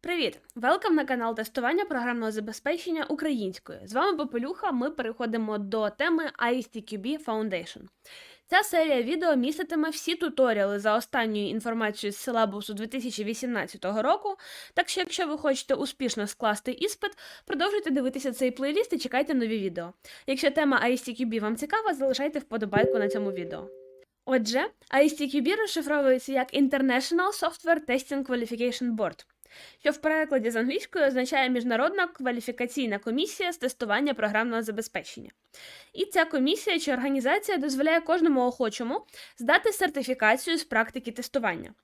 Привіт! Велкам на канал тестування програмного забезпечення українською. З вами Попелюха. Ми переходимо до теми ISTQB Foundation. Ця серія відео міститиме всі туторіали за останньою інформацією з силабусу 2018 року. Так що, якщо ви хочете успішно скласти іспит, продовжуйте дивитися цей плейліст і чекайте нові відео. Якщо тема ISTQB вам цікава, залишайте вподобайку на цьому відео. Отже, ISTQB розшифровується як International Software Testing Qualification Board що в перекладі з англійської означає Міжнародна кваліфікаційна комісія з тестування програмного забезпечення. І ця комісія чи організація дозволяє кожному охочому здати сертифікацію з практики тестування.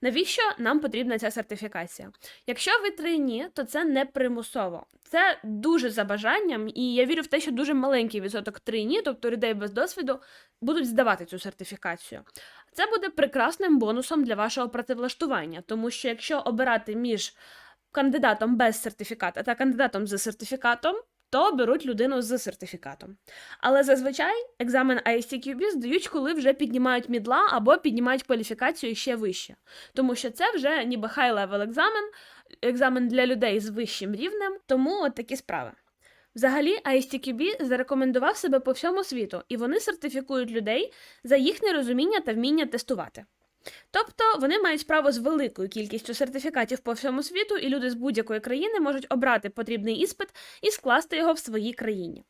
Навіщо нам потрібна ця сертифікація? Якщо ви трейні, то це не примусово. Це дуже за бажанням, і я вірю в те, що дуже маленький відсоток трині, тобто людей без досвіду, будуть здавати цю сертифікацію. Це буде прекрасним бонусом для вашого працевлаштування, тому що якщо обирати між кандидатом без сертифіката та кандидатом за сертифікатом, то беруть людину з сертифікатом. Але зазвичай екзамен ISTQB здають, коли вже піднімають мідла або піднімають кваліфікацію ще вище. Тому що це вже ніби хай-левел екзамен, екзамен для людей з вищим рівнем, тому от такі справи. Взагалі, ISTQB зарекомендував себе по всьому світу, і вони сертифікують людей за їхнє розуміння та вміння тестувати. Тобто вони мають право з великою кількістю сертифікатів по всьому світу, і люди з будь-якої країни можуть обрати потрібний іспит і скласти його в своїй країні.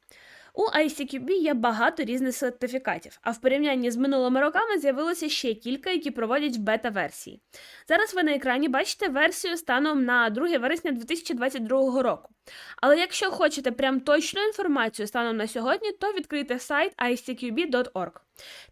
У ICQB є багато різних сертифікатів, а в порівнянні з минулими роками з'явилося ще кілька, які проводять бета-версії. Зараз ви на екрані бачите версію станом на 2 вересня 2022 року. Але якщо хочете прям точну інформацію станом на сьогодні, то відкрийте сайт icqb.org.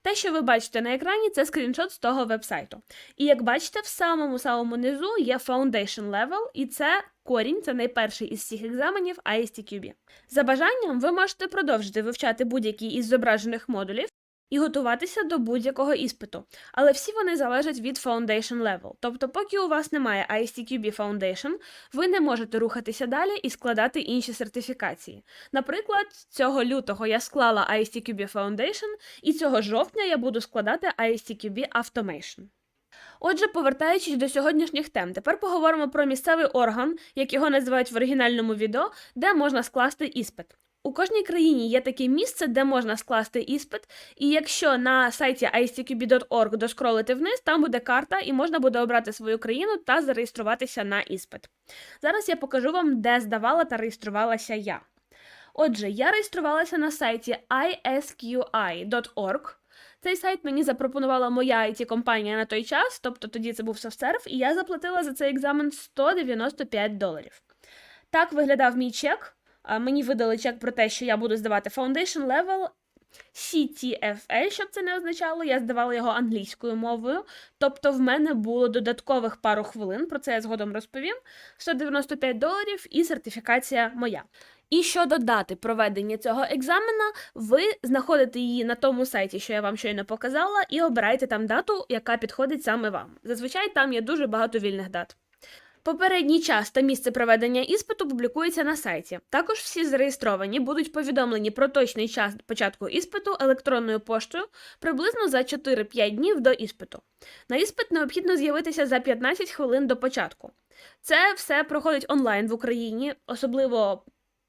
Те, що ви бачите на екрані, це скріншот з того вебсайту. І як бачите, в самому самому низу є Foundation Level, і це корінь, це найперший із всіх екзаменів ISTQB. За бажанням, ви можете продовжити вивчати будь-який із зображених модулів і готуватися до будь-якого іспиту. Але всі вони залежать від Foundation Level. Тобто, поки у вас немає ISTQB Foundation, ви не можете рухатися далі і складати інші сертифікації. Наприклад, цього лютого я склала ISTQB Foundation, і цього жовтня я буду складати ISTQB Automation. Отже, повертаючись до сьогоднішніх тем, тепер поговоримо про місцевий орган, як його називають в оригінальному відео, де можна скласти іспит. У кожній країні є таке місце, де можна скласти іспит, і якщо на сайті icqb.org доскролити вниз, там буде карта, і можна буде обрати свою країну та зареєструватися на іспит. Зараз я покажу вам, де здавала та реєструвалася я. Отже, я реєструвалася на сайті isqi.org. Цей сайт мені запропонувала моя it компанія на той час, тобто тоді це був софтсерв, і я заплатила за цей екзамен 195 доларів. Так виглядав мій чек. Мені видали чек про те, що я буду здавати Foundation Level CTFL, щоб це не означало, я здавала його англійською мовою. Тобто в мене було додаткових пару хвилин, про це я згодом розповім. 195 доларів і сертифікація моя. І щодо дати проведення цього екзамена, ви знаходите її на тому сайті, що я вам щойно показала, і обираєте там дату, яка підходить саме вам. Зазвичай там є дуже багато вільних дат. Попередній час та місце проведення іспиту публікується на сайті. Також всі зареєстровані будуть повідомлені про точний час початку іспиту електронною поштою приблизно за 4-5 днів до іспиту. На іспит необхідно з'явитися за 15 хвилин до початку. Це все проходить онлайн в Україні, особливо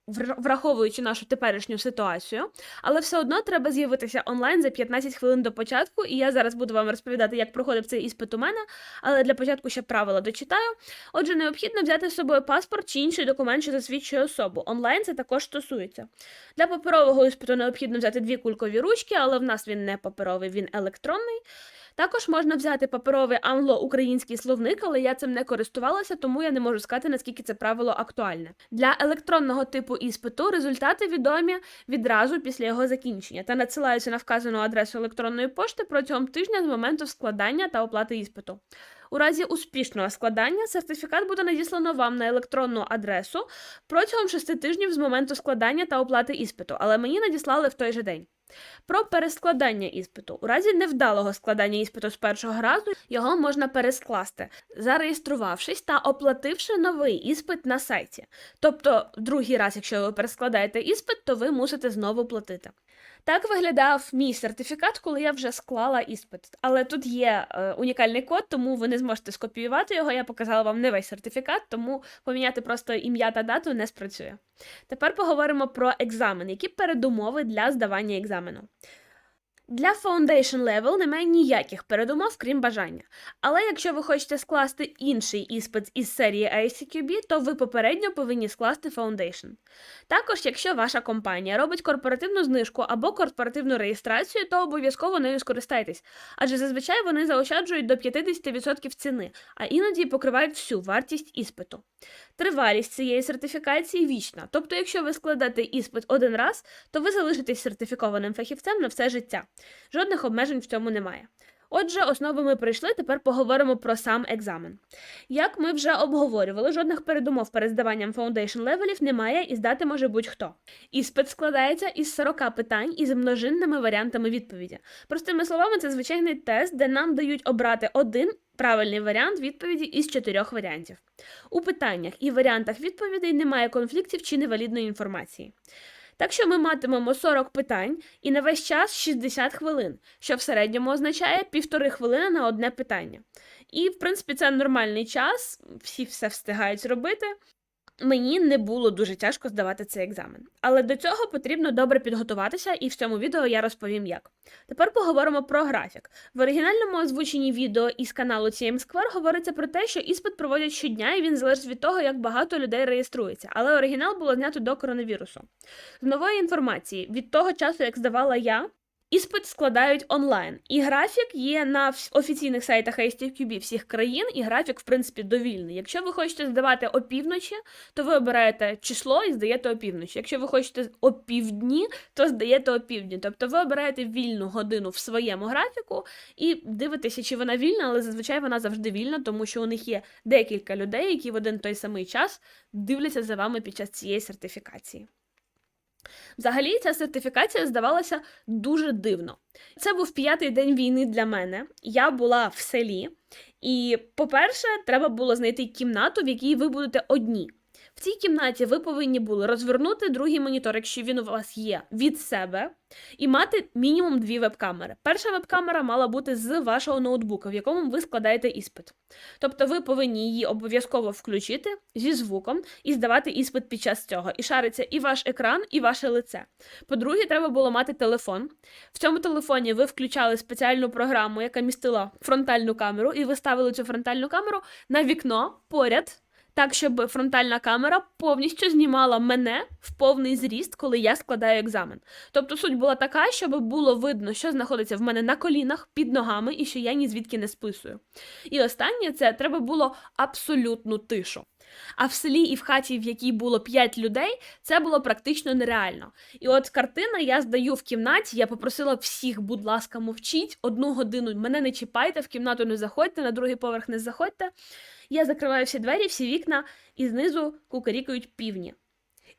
враховуючи нашу теперішню ситуацію, але все одно треба з'явитися онлайн за 15 хвилин до початку, і я зараз буду вам розповідати, як проходив цей іспит у мене, але для початку ще правила дочитаю. Отже, необхідно взяти з собою паспорт чи інший документ, що засвідчує особу. Онлайн це також стосується. Для паперового іспиту необхідно взяти дві кулькові ручки, але в нас він не паперовий, він електронний. Також можна взяти паперовий англо-український словник, але я цим не користувалася, тому я не можу сказати, наскільки це правило актуальне. Для електронного типу іспиту результати відомі відразу після його закінчення та надсилаються на вказану адресу електронної пошти протягом тижня з моменту складання та оплати іспиту. У разі успішного складання сертифікат буде надіслано вам на електронну адресу протягом 6 тижнів з моменту складання та оплати іспиту, але мені надіслали в той же день. Про перескладання іспиту. У разі невдалого складання іспиту з першого разу його можна перескласти, зареєструвавшись та оплативши новий іспит на сайті. Тобто, другий раз, якщо ви перескладаєте іспит, то ви мусите знову платити. Так виглядав мій сертифікат, коли я вже склала іспит. Але тут є е, унікальний код, тому ви не зможете скопіювати його. Я показала вам не весь сертифікат, тому поміняти просто ім'я та дату не спрацює. Тепер поговоримо про екзамен, які передумови для здавання екзамену. Для Foundation Level немає ніяких передумов, крім бажання. Але якщо ви хочете скласти інший іспит із серії ICQB, то ви попередньо повинні скласти Foundation. Також, якщо ваша компанія робить корпоративну знижку або корпоративну реєстрацію, то обов'язково нею скористайтесь, адже зазвичай вони заощаджують до 50% ціни, а іноді покривають всю вартість іспиту. Тривалість цієї сертифікації вічна, тобто, якщо ви складете іспит один раз, то ви залишитесь сертифікованим фахівцем на все життя. Жодних обмежень в цьому немає. Отже, основи ми пройшли, тепер поговоримо про сам екзамен. Як ми вже обговорювали, жодних передумов перед здаванням Foundation левелів немає і здати може будь-хто. Іспит складається із 40 питань із множинними варіантами відповіді. Простими словами, це звичайний тест, де нам дають обрати один правильний варіант відповіді із чотирьох варіантів. У питаннях і варіантах відповідей немає конфліктів чи невалідної інформації. Так що ми матимемо 40 питань і на весь час 60 хвилин, що в середньому означає півтори хвилини на одне питання. І, в принципі, це нормальний час, всі все встигають робити. Мені не було дуже тяжко здавати цей екзамен. Але до цього потрібно добре підготуватися, і в цьому відео я розповім як. Тепер поговоримо про графік. В оригінальному озвученні відео із каналу CM Square говориться про те, що іспит проводять щодня, і він залежить від того, як багато людей реєструється. Але оригінал було знято до коронавірусу. З нової інформації від того часу, як здавала я, Іспит складають онлайн, і графік є на офіційних сайтах ISTQB всіх країн, і графік, в принципі, довільний. Якщо ви хочете здавати опівночі, то ви обираєте число і здаєте опівночі. Якщо ви хочете опівдні, то здаєте опівдні. Тобто ви обираєте вільну годину в своєму графіку і дивитеся, чи вона вільна, але зазвичай вона завжди вільна, тому що у них є декілька людей, які в один той самий час дивляться за вами під час цієї сертифікації. Взагалі, ця сертифікація здавалася дуже дивно. Це був п'ятий день війни для мене. Я була в селі, і, по-перше, треба було знайти кімнату, в якій ви будете одні. Цій кімнаті ви повинні були розвернути другий монітор, якщо він у вас є, від себе, і мати мінімум дві веб-камери. Перша веб-камера мала бути з вашого ноутбука, в якому ви складаєте іспит. Тобто ви повинні її обов'язково включити зі звуком і здавати іспит під час цього. І шариться і ваш екран, і ваше лице. По-друге, треба було мати телефон. В цьому телефоні ви включали спеціальну програму, яка містила фронтальну камеру, і ви ставили цю фронтальну камеру на вікно поряд. Так, щоб фронтальна камера повністю знімала мене в повний зріст, коли я складаю екзамен. Тобто суть була така, щоб було видно, що знаходиться в мене на колінах, під ногами, і що я ні звідки не списую. І останнє це треба було абсолютну тишу. А в селі і в хаті, в якій було 5 людей, це було практично нереально. І от картина я здаю в кімнаті. Я попросила всіх, будь ласка, мовчіть одну годину. Мене не чіпайте, в кімнату не заходьте, на другий поверх не заходьте. Я закриваю всі двері, всі вікна, і знизу кукарікають півні.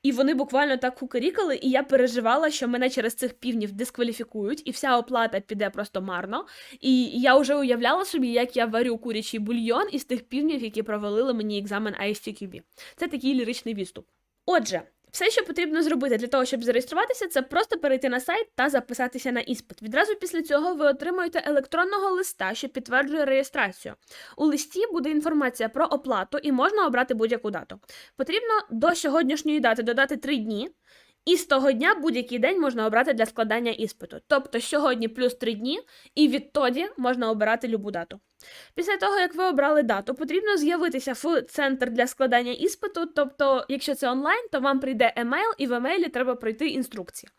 І вони буквально так кукарікали, і я переживала, що мене через цих півнів дискваліфікують, і вся оплата піде просто марно. І я вже уявляла собі, як я варю курячий бульйон із тих півнів, які провалили мені екзамен ISTQB. Це такий ліричний відступ. Отже, все, що потрібно зробити для того, щоб зареєструватися, це просто перейти на сайт та записатися на іспит. Відразу після цього ви отримуєте електронного листа, що підтверджує реєстрацію. У листі буде інформація про оплату і можна обрати будь-яку дату. Потрібно до сьогоднішньої дати додати 3 дні. І з того дня будь-який день можна обрати для складання іспиту. Тобто сьогодні плюс 3 дні, і відтоді можна обирати любу дату. Після того, як ви обрали дату, потрібно з'явитися в центр для складання іспиту. Тобто, якщо це онлайн, то вам прийде емейл, і в емейлі треба пройти інструкції.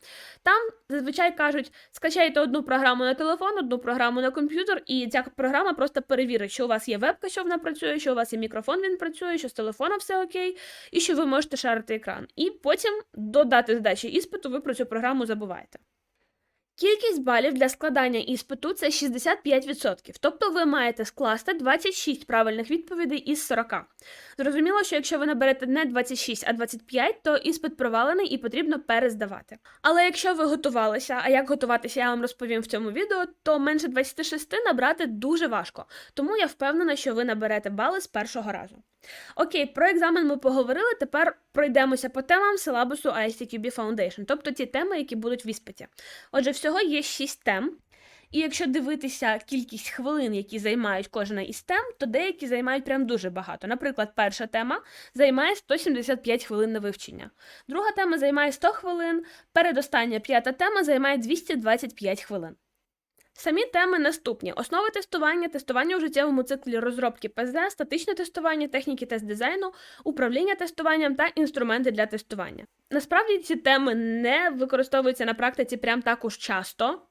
Там зазвичай кажуть, скачайте одну програму на телефон, одну програму на комп'ютер, і ця програма просто перевірить, що у вас є вебка, що вона працює, що у вас є мікрофон, він працює, що з телефоном все окей, і що ви можете шарити екран. І потім до дати здачі іспиту ви про цю програму забуваєте. Кількість балів для складання іспиту це 65%, тобто ви маєте скласти 26 правильних відповідей із 40. Зрозуміло, що якщо ви наберете не 26, а 25, то іспит провалений і потрібно перездавати. Але якщо ви готувалися, а як готуватися, я вам розповім в цьому відео, то менше 26 набрати дуже важко. Тому я впевнена, що ви наберете бали з першого разу. Окей, про екзамен ми поговорили. Тепер пройдемося по темам силабусу ICQB Foundation, тобто ті теми, які будуть в іспиті. Отже, всього є 6 тем. І якщо дивитися кількість хвилин, які займають кожна із тем, то деякі займають прям дуже багато. Наприклад, перша тема займає 175 хвилин на вивчення. Друга тема займає 100 хвилин, передостання п'ята тема займає 225 хвилин. Самі теми наступні: основи тестування, тестування у життєвому циклі розробки ПЗ, статичне тестування, техніки тест дизайну, управління тестуванням та інструменти для тестування. Насправді ці теми не використовуються на практиці прям так уж часто,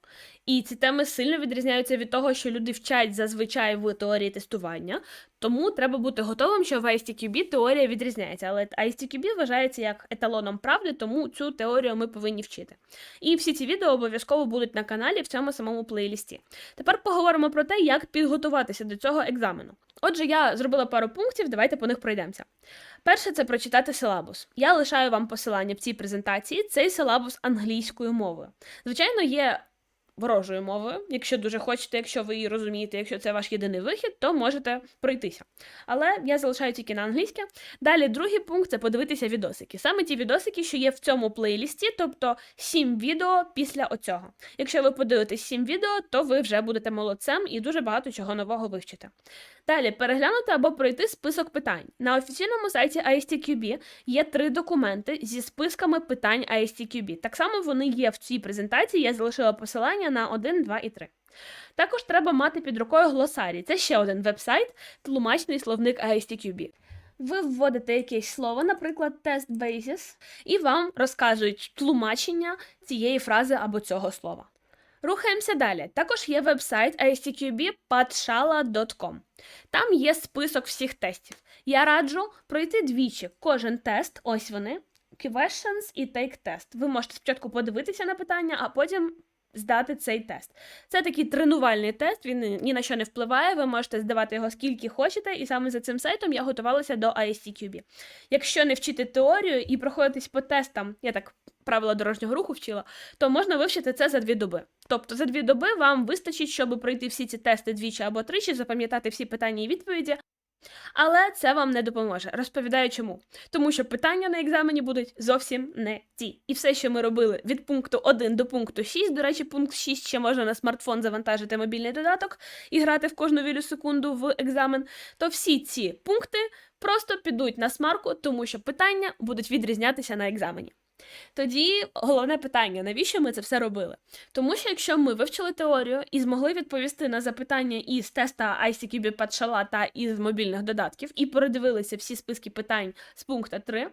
і ці теми сильно відрізняються від того, що люди вчать зазвичай в теорії тестування. Тому треба бути готовим, що в ISTQB теорія відрізняється. Але ISTQB вважається як еталоном правди, тому цю теорію ми повинні вчити. І всі ці відео обов'язково будуть на каналі в цьому самому плейлісті. Тепер поговоримо про те, як підготуватися до цього екзамену. Отже, я зробила пару пунктів, давайте по них пройдемося. Перше це прочитати силабус. Я лишаю вам посилання в цій презентації. Цей силабус англійською мовою. Звичайно, є ворожою мовою. Якщо дуже хочете, якщо ви її розумієте, якщо це ваш єдиний вихід, то можете пройтися. Але я залишаю тільки на англійське. Далі, другий пункт це подивитися відосики. Саме ті відосики, що є в цьому плейлісті, тобто 7 відео після оцього. Якщо ви подивитесь 7 відео, то ви вже будете молодцем і дуже багато чого нового вивчите. Далі переглянути або пройти список питань. На офіційному сайті ISTQB є три документи зі списками питань ISTQB. Так само вони є в цій презентації. Я залишила посилання на 1, 2 і 3. Також треба мати під рукою глосарій. Це ще один веб-сайт, тлумачний словник ISTQB. Ви вводите якесь слово, наприклад, тест basis, і вам розказують тлумачення цієї фрази або цього слова. Рухаємося далі. Також є веб-сайт istqb.patshala.com. Там є список всіх тестів. Я раджу пройти двічі кожен тест, ось вони, questions і take test. Ви можете спочатку подивитися на питання, а потім здати цей тест. Це такий тренувальний тест, він ні на що не впливає, ви можете здавати його скільки хочете, і саме за цим сайтом я готувалася до ISTQB. Якщо не вчити теорію і проходитись по тестам, я так правила дорожнього руху вчила, то можна вивчити це за дві доби. Тобто за дві доби вам вистачить, щоб пройти всі ці тести двічі або тричі, запам'ятати всі питання і відповіді. Але це вам не допоможе. Розповідаю чому. Тому що питання на екзамені будуть зовсім не ті. І все, що ми робили від пункту 1 до пункту 6, до речі, пункт 6 ще можна на смартфон завантажити мобільний додаток і грати в кожну вілю секунду в екзамен, то всі ці пункти просто підуть на смарку, тому що питання будуть відрізнятися на екзамені. Тоді головне питання: навіщо ми це все робили? Тому що якщо ми вивчили теорію і змогли відповісти на запитання із теста ICQB Патшала та із мобільних додатків, і передивилися всі списки питань з пункта 3,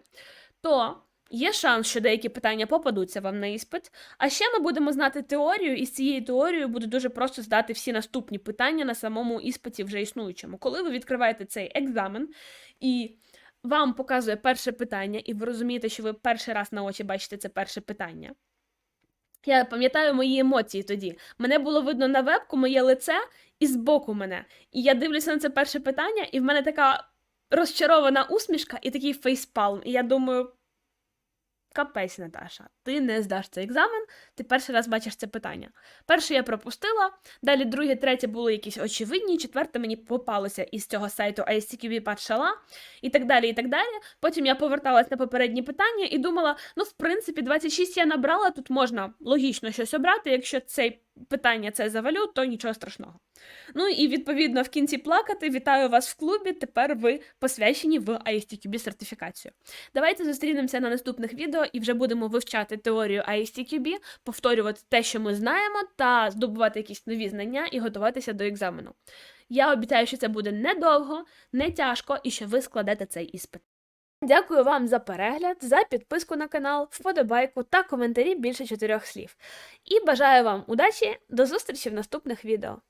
то є шанс, що деякі питання попадуться вам на іспит. А ще ми будемо знати теорію, і з цією теорією буде дуже просто здати всі наступні питання на самому іспиті вже існуючому. Коли ви відкриваєте цей екзамен і вам показує перше питання, і ви розумієте, що ви перший раз на очі бачите це перше питання. Я пам'ятаю мої емоції тоді. Мене було видно на вебку, моє лице і збоку мене. І я дивлюся на це перше питання, і в мене така розчарована усмішка і такий фейспалм. І я думаю. Капець, Наташа, ти не здаш цей екзамен, ти перший раз бачиш це питання. Перше я пропустила, далі друге, третє були якісь очевидні, четверте мені попалося із цього сайту ICQB Патшала і так далі. і так далі. Потім я поверталась на попередні питання і думала: ну, в принципі, 26 я набрала, тут можна логічно щось обрати. Якщо це питання це завалю, то нічого страшного. Ну і відповідно в кінці плакати. Вітаю вас в клубі. Тепер ви посвячені в ISTQB сертифікацію. Давайте зустрінемося на наступних відео і вже будемо вивчати теорію ISTQB, повторювати те, що ми знаємо, та здобувати якісь нові знання і готуватися до екзамену. Я обіцяю, що це буде недовго, не тяжко і що ви складете цей іспит. Дякую вам за перегляд, за підписку на канал, вподобайку та коментарі більше чотирьох слів. І бажаю вам удачі, до зустрічі в наступних відео.